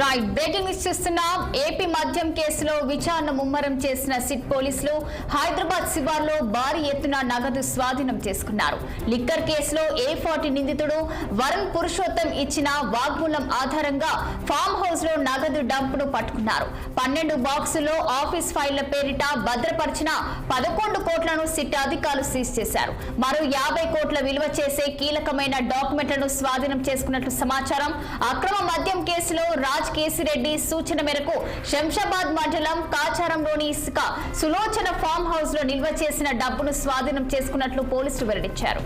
Right breaking news చూస్తున్నాం. AP మద్యం కేసులో విచారణ ముమ్మరం చేసిన సిట్ పోలీసులు హైదరాబాద్ శివార్లో భారీ ఎత్తున నగదు స్వాధీనం చేసుకున్నారు. లిక్కర్ కేసులో ఏ ఫార్టీ నిందితుడు వరుణ్ పురుషోత్తం ఇచ్చిన వాగ్మూలం ఆధారంగా ఫామ్ హౌస్లో నగదు డంపును పట్టుకున్నారు. పన్నెండు బాక్సుల్లో ఆఫీస్ ఫైళ్ళ పేరిట భద్రపరిచిన పదకొండు కోట్లను సిట్ అధికారులు సీజ్ చేశారు. మరో యాభై కోట్ల విలువ చేసే కీలకమైన డాక్యుమెంట్లను స్వాధీనం చేసుకున్నట్లు సమాచారం. అక్రమ మద్యం కేసులో రాజ్ కేసిరెడ్డి సూచన మేరకు శంషాబాద్ మండలం కాచారంలోని ఇసుక సులోచన ఫామ్ హౌస్లో నిల్వ చేసిన డబ్బును స్వాధీనం చేసుకున్నట్లు పోలీసులు వెల్లడించారు.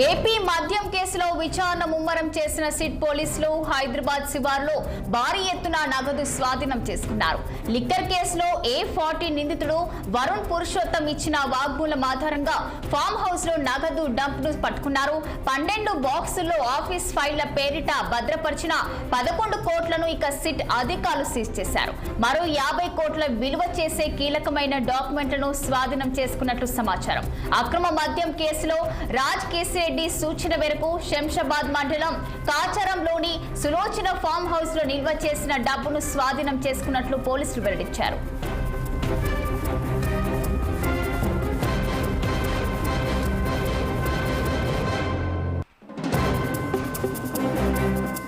ఏపీ మద్యం కేసులో విచారణ ముమ్మరం చేసిన సిట్ పోలీసులు హైదరాబాద్ శివార్లో భారీ ఎత్తున నగదు స్వాధీనం చేసుకున్నారు. లిక్కర్ కేసులో ఏ ఫార్టీ నిందితుడు వరుణ్ పురుషోత్తం ఇచ్చిన వాగ్మూలం ఆధారంగా ఫామ్ హౌస్లో నగదు డంప్ను పట్టుకున్నారు. పన్నెండు బాక్సుల్లో ఆఫీస్ ఫైళ్ళ పేరిట భద్రపరిచిన పదకొండు కోట్లను ఇక సిట్ అధికారులు సీజ్ చేశారు. మరో యాభై కోట్ల విలువ చేసే కీలకమైన డాక్యుమెంట్లను స్వాధీనం చేసుకున్నట్లు సమాచారం. అక్రమ మద్యం కేసులో రాజ్ కేసీ రెడ్డి సూచన మేరకు శంషాబాద్ మండలం కాచారంలోని సులోచన ఫామ్ హౌస్లో నిల్వ చేసిన డబ్బును స్వాధీనం చేసుకున్నట్లు పోలీసులు వెల్లడించారు.